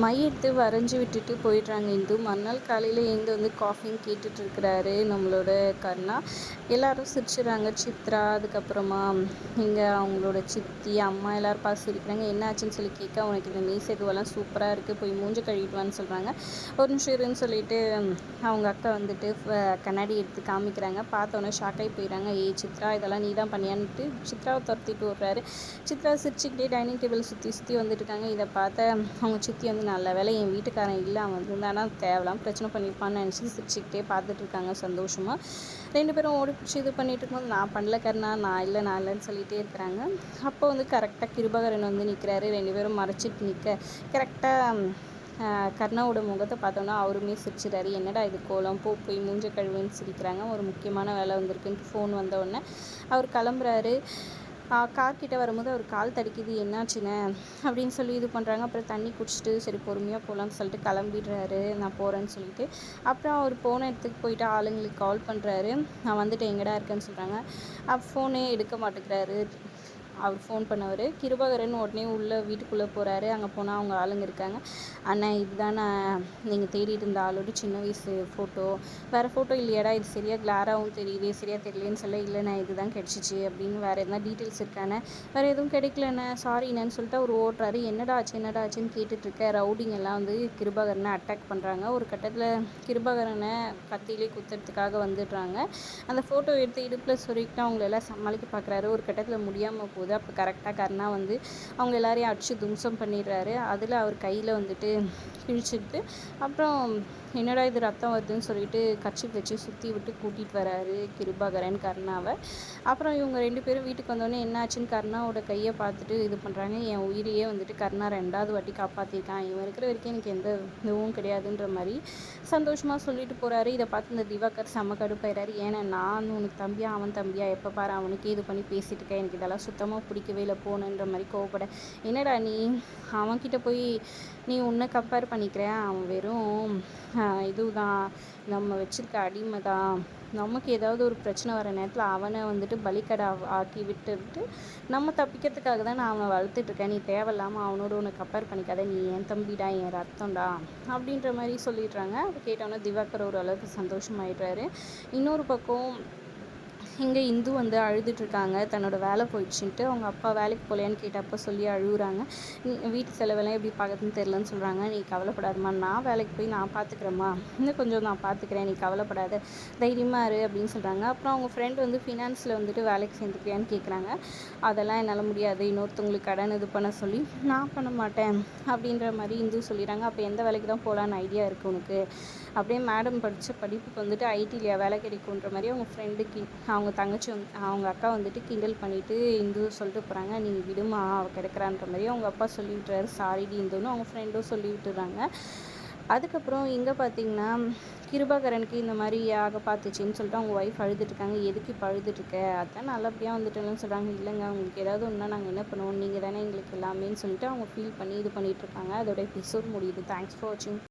My எடுத்து வரைஞ்சி விட்டுட்டு போயிடுறாங்க இந்து. மறுநாள் காலையில் எழுந்து வந்து காஃபின்னு கேட்டுட்டு இருக்கிறாரு நம்மளோட கர்ணா. எல்லாரும் சிரிச்சுறாங்க. சித்ரா அதுக்கப்புறமா இங்கே அவங்களோட சித்தி அம்மா எல்லோரும் பார்த்து சிரிக்கிறாங்க. என்ன ஆச்சுன்னு சொல்லி கேட்க உனக்கு இந்த மீசை சூப்பராக இருக்குது போய் மூஞ்சி கழுவிட்டுவான்னு சொல்கிறாங்க ஒரு நிமிஷம் இருன்னு சொல்லிட்டு அவங்க அக்கா வந்துட்டு கண்ணாடி எடுத்து காமிக்கிறாங்க. பார்த்தோன்னே ஷாக் ஆகி போயிடறாங்க. ஏய் சித்ரா இதெல்லாம் நீ தான் பண்ணியான்ட்டு சித்ராவை துரத்திட்டு விட்றாரு சித்ரா சிரிச்சுக்கிட்டே டைனிங் டேபிள் சுற்றி சுற்றி வந்துட்டு இருக்காங்க. இதை பார்த்த அவங்க சித்தி வந்து நல்ல வேலை என் வீட்டுக்காரன் இல்லை அவன் ஆனால் தேவலாம் பிரச்சனை பண்ணியிருப்பான்னு நினச்சி சிரிச்சுக்கிட்டே பார்த்துட்டு இருக்காங்க சந்தோஷமாக ரெண்டு பேரும் ஓடி பிடிச்சி இது பண்ணிட்டு இருக்கும்போது நான் பண்ணல கருணா நான் இல்லை நான் இல்லைன்னு சொல்லிகிட்டே இருக்கிறாங்க. அப்போ வந்து கரெக்டாக கிருபகரன் வந்து நிற்கிறாரு ரெண்டு பேரும் மறைச்சிட்டு நிற்க கரெக்டாக கர்ணாவோட முகத்தை பார்த்தோன்னா அவருமே சிரிச்சிடாரு என்னடா இது கோலம்? பூ போய் மூஞ்ச கழுவுன்னு சிரிக்கிறாங்க. ஒரு முக்கியமான வேலை வந்திருக்குன்ட்டு ஃபோன் வந்தவுடனே அவர் கிளம்புறாரு. கார் கிட்ட வரும்போது அவர் கால் தடிக்குது என்னாச்சுன்னு அப்படின்னு சொல்லி இது பண்ணுறாங்க அப்புறம் தண்ணி குடிச்சிட்டு சரி பொறுமையாக போகலான்னு சொல்லிட்டு கிளம்பிடுறாரு. நான் போகிறேன்னு சொல்லிட்டு. அப்புறம் அவர் போன இடத்துக்கு போயிட்டு ஆளுங்களுக்கு கால் பண்ணுறாரு நான் வந்துட்டு எங்கடா இருக்கேன்னு சொல்கிறாங்க அப்போ ஃபோனே எடுக்க மாட்டேங்கிறாரு. அவர் ஃபோன் பண்ணவர். கிருபாகரன் உடனே உள்ளே வீட்டுக்குள்ளே போகிறாரு அங்கே போனால் அவங்க ஆளுங்க இருக்காங்க. அண்ணன் இதுதான்? நான் நீங்கள் தேடிட்டு இருந்த ஆளோட சின்ன வயசு ஃபோட்டோ வேறு ஃபோட்டோ இல்லையாடா? இது சரியாக கிளாராகவும் தெரியுது சரியாக தெரியலேன்னு சொல்ல இல்லைண்ணா இதுதான் கிடச்சிச்சு அப்படின்னு வேறு எதனா டீட்டெயில்ஸ் இருக்கானே? வேறு எதுவும் கிடைக்கலண்ணே. என்னன்னு சொல்லிட்டு அவர் ஓட்டுறாரு என்னடா ஆச்சு என்னடா ஆச்சுன்னு கேட்டுட்ருக்க. ரவுடிங் எல்லாம் வந்து கிருபாகரனை அட்டாக் பண்ணுறாங்க ஒரு கட்டத்தில் கிருபாகரனை கத்தியிலே குத்துறதுக்காக வந்துடுறாங்க. அந்த ஃபோட்டோ எடுத்து இடுப்பில் சொருக்கிட்டு அவங்களெல்லாம் சமாளிக்க பார்க்குறாரு ஒரு கட்டத்தில் முடியாமல் போகுது அப்போ கரெக்டாக கர்ணா வந்து அவங்க எல்லாரையும் அடித்து தும்சம் பண்ணிடுறாரு. அதில் அவர் கையில் வந்துட்டு கிழிச்சிட்டு அப்புறம் என்னடா இது ரத்தம் வருதுன்னு சொல்லிட்டு கட்சி வச்சு சுற்றி விட்டு கூட்டிகிட்டு வராரு கிருபாகரன் கர்ணாவை. அப்புறம் இவங்க ரெண்டு பேரும் வீட்டுக்கு வந்தோடனே என்னாச்சுன்னு கர்ணாவோட கையை பார்த்துட்டு இது பண்ணுறாங்க என் உயிரையே வந்துட்டு கர்ணா ரெண்டாவது வாட்டி காப்பாற்றிருக்கான் இவன் இருக்கிற வரைக்கும் எனக்கு எந்த இதுவும் கிடையாதுன்ற மாதிரி சந்தோஷமாக சொல்லிட்டு போகிறாரு இதை பார்த்து இந்த திவாகர் செம்ம கடுப்பாயிறாரு. ஏன்னா நான் உனக்கு தம்பியா அவன் தம்பியா எப்போ பாரு அவனுக்கே இது பண்ணி பேசிட்டு இருக்கேன். எனக்கு இதெல்லாம் சுத்தமாக பிடிக்கவே இல்லை போகணுன்ற மாதிரி கோவப்பட. என்னடா நீ? அவன்கிட்ட போய் நீ உன்னை கம்பேர் பண்ணிக்கிற. அவன் வெறும் இதுதான். நம்ம வச்சுருக்க அடிமை தான் நமக்கு ஏதாவது ஒரு பிரச்சனை வர நேரத்தில் அவனை வந்துட்டு பலிக்கடை ஆக்கி விட்டு விட்டு நம்ம தப்பிக்கிறதுக்காக தான் நான் அவனை வளர்த்துட்ருக்கேன் நீ தேவையில்லாமல் அவனோட உன்னை கம்பேர் பண்ணிக்காத. நீ என் தம்பிடா என் ரத்தம்டா அப்படின்ற மாதிரி சொல்லிடுறாங்க. அதை கேட்டோன்னே திவாகர் ஓரளவுக்கு சந்தோஷமாயிடுறாரு. இன்னொரு பக்கம் இங்கே இந்து வந்து அழுதுட்ருக்காங்க தன்னோட வேலை போயிடுச்சுன்ட்டு. அவங்க அப்பா வேலைக்கு போகலையான்னு கேட்டப்போ சொல்லி அழுகுறாங்க வீட்டு செலவெல்லாம் எப்படி பார்க்குறதுன்னு தெரிலன்னு சொல்கிறாங்க நீ கவலைப்படாதம்மா நான் வேலைக்கு போய் நான் பார்த்துக்குறேம்மா இன்னும் கொஞ்சம் நான் பார்த்துக்கிறேன் நீ கவலைப்படாத. தைரியமாக இரு அப்படின்னு சொல்கிறாங்க அப்புறம் அவங்க ஃப்ரெண்ட் வந்து ஃபினான்ஸில் வந்துட்டு வேலைக்கு சேர்ந்துக்கிறியான்னு கேட்குறாங்க அதெல்லாம் என்னால் முடியாது. இன்னொருத்தவங்களுக்கு கடன் இது பண்ண சொல்லி நான் பண்ண மாட்டேன் அப்படின்ற மாதிரி இந்து சொல்லிடுறாங்க. அப்போ எந்த வேலைக்கு தான் போகலான்னு ஐடியா இருக்குது உனக்கு? அப்படியே மேடம் படித்த படிப்புக்கு வந்துட்டு ஐடியில் வேலை கிடைக்குன்ற மாதிரி அவங்க ஃப்ரெண்டு கி அவங்க தங்கச்சி வந்து அவங்க அக்கா வந்துட்டு கிண்டல் பண்ணிவிட்டு இந்து சொல்லிட்டு போகிறாங்க நீ விடுமா அவள் கிடைக்கிறான்ற மாதிரி அவங்க அப்பா சொல்லி விட்டுறாரு. சாரிடி இந்துன்னு அவங்க ஃப்ரெண்டும் சொல்லி விட்டுறாங்க. அதுக்கப்புறம் இங்கே பார்த்தீங்கன்னா கிருபாகரனுக்கு இந்த மாதிரி ஆக பார்த்துச்சின்னு சொல்லிட்டு அவங்க ஒய்ஃப் அழுதுட்ருக்காங்க எதுக்கு இப்போ அழுதுட்ருக்க அதான் நல்லபடியாக வந்துட்டேன்னு சொல்கிறாங்க இல்லைங்க அவங்களுக்கு ஏதாவது ஒன்றா நாங்கள் என்ன பண்ணுவோம்? நீங்கள் தானே எங்களுக்கு எல்லாமேன்னு சொல்லிட்டு அவங்க ஃபீல் பண்ணி இது பண்ணிகிட்ருக்காங்க அதோட எபிசோட் முடியுது. தேங்க்ஸ் ஃபார் வாட்சிங்